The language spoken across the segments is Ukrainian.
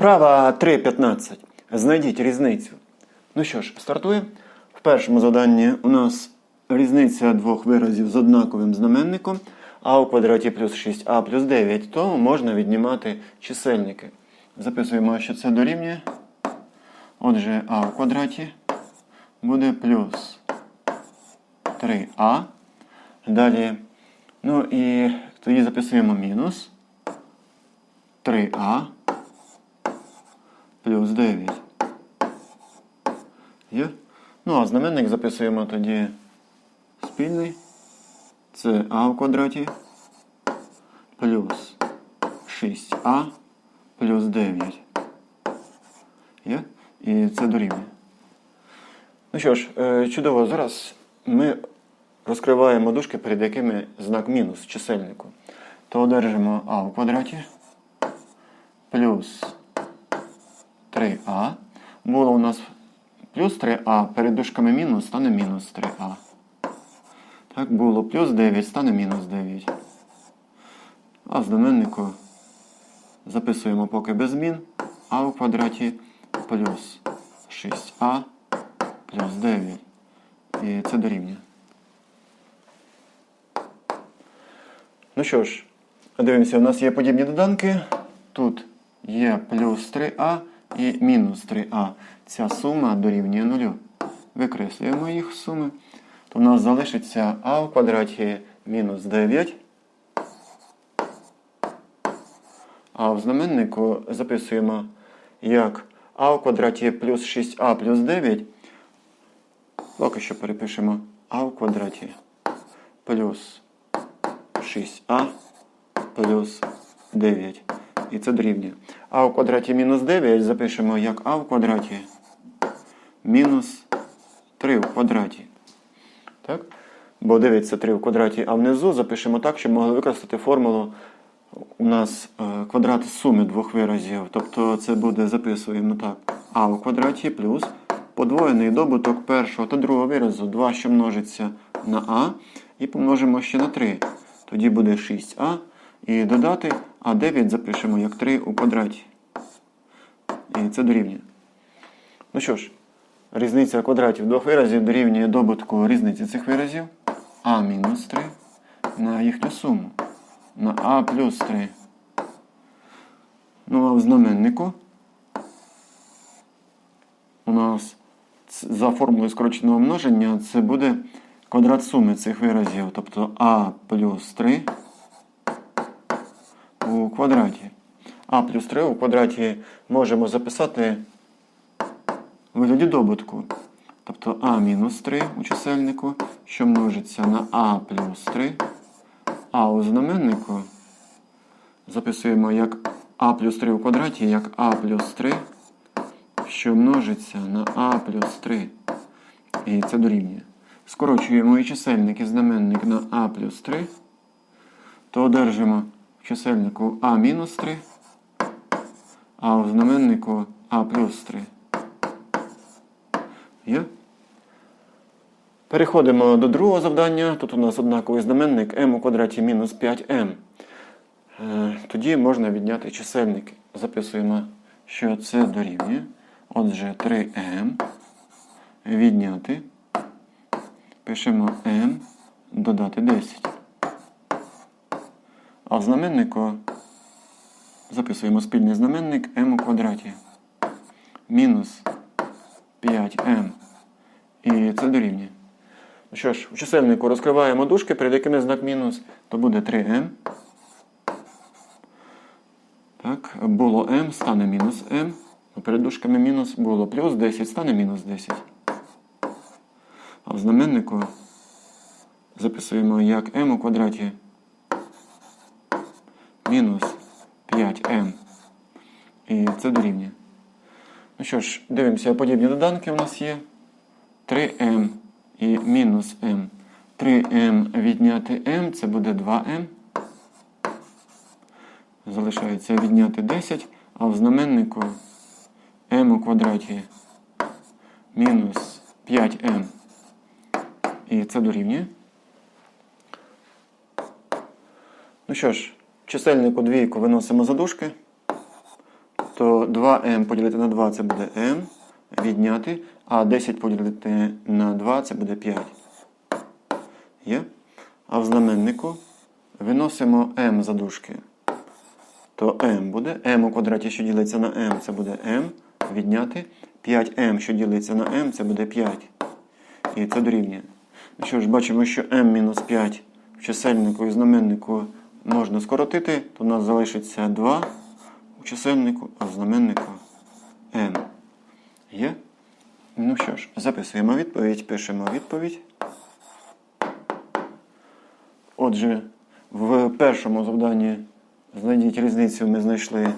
Вправа 3.15. Знайдіть різницю. Ну що ж, стартуємо. В першому заданні у нас різниця двох виразів з однаковим знаменником. А у квадраті плюс 6а плюс 9, то можна віднімати чисельники. Записуємо, що це дорівнює. Отже, а у квадраті буде плюс 3а. Далі, ну і тоді записуємо мінус 3а плюс 9. Є? Ну, а знаменник записуємо тоді спільний. Це а в квадраті плюс 6а плюс 9. Є? І це дорівнює. Ну що ж, е, чудово, зараз ми розкриваємо дужки, перед якими знак мінус чисельнику. То одержимо а в квадраті плюс 3а. Було у нас плюс 3а, перед дужками мінус стане мінус 3а. Так було плюс 9 стане мінус 9. А в знаменнику записуємо поки без змін. А у квадраті плюс 6а плюс 9. І це дорівнює. Ну що ж, дивимося, у нас є подібні доданки. Тут є плюс 3а і мінус 3а. Ця сума дорівнює нулю. Викреслюємо їх суми. То в нас залишиться а в квадраті мінус 9. А в знаменнику записуємо як а в квадраті плюс 6а плюс 9. Поки що перепишемо а в квадраті плюс 6а плюс 9. І це дорівнює. А в квадраті мінус 9 запишемо як а в квадраті мінус 3 в квадраті. Так? Бо 9 це 3 в квадраті, а внизу запишемо так, щоб могли використати формулу у нас е, квадрат суми двох виразів. Тобто це буде, записуємо так, а в квадраті плюс подвоєний добуток першого та другого виразу 2, що множиться на а, і помножимо ще на 3. Тоді буде 6а. І додати а9 запишемо як 3 у квадраті. І це дорівнює. Ну що ж, різниця квадратів двох виразів дорівнює добутку різниці цих виразів а мінус 3 на їхню суму. На а плюс 3. Ну а в знаменнику у нас за формулою скороченого множення це буде квадрат суми цих виразів. Тобто а плюс 3 у квадраті. А плюс 3 у квадраті можемо записати в вигляді добутку. Тобто а мінус 3 у чисельнику, що множиться на а плюс 3. А у знаменнику записуємо як а плюс 3 у квадраті, як а плюс 3, що множиться на а плюс 3. І це дорівнює. Скорочуємо і чисельник і знаменник на а плюс 3, то одержимо в чисельнику а мінус 3, а у знаменнику а плюс 3. Є? Переходимо до другого завдання. Тут у нас однаковий знаменник m у квадраті мінус 5m. Е, Тоді можна відняти чисельники. Записуємо, що це дорівнює. Отже, 3m відняти. Пишемо m додати 10. А в знаменнику записуємо спільний знаменник m у квадраті. Мінус 5m. І це дорівнює. Ну що ж, у чисельнику розкриваємо дужки, перед якими знак мінус, то буде 3m. Так, було m, стане мінус m. А Перед дужками мінус було плюс 10, стане мінус 10. А в знаменнику записуємо як m у квадраті мінус 5m. І це дорівнює. Ну що ж, дивимося, подібні доданки у нас є. 3m і мінус m. 3m відняти m, це буде 2m. Залишається відняти 10, а в знаменнику m у квадраті мінус 5m. І це дорівнює. Ну що ж, чисельнику двійку виносимо за дужки. то 2m поділити на 2 це буде m, відняти, а 10 поділити на 2 це буде 5. Є? А в знаменнику виносимо m за дужки. То m буде m у квадраті, що ділиться на m, це буде m, відняти. 5m, що ділиться на m, це буде 5. І це дорівнює. Ну що ж, бачимо, що m-5 в чисельнику і знаменнику можна скоротити, то у нас залишиться 2 у чисельнику, а в знаменнику m. Є? Ну що ж, записуємо відповідь, пишемо відповідь. Отже, в першому завданні знайдіть різницю, ми знайшли,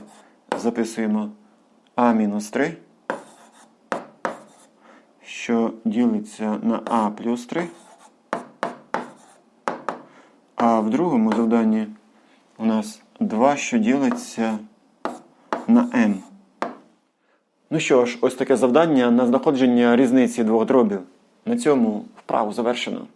записуємо А-3, що ділиться на А плюс 3. А в другому завданні у нас 2, що ділиться на m. Ну що ж, ось таке завдання на знаходження різниці двох дробів. На цьому вправу завершено.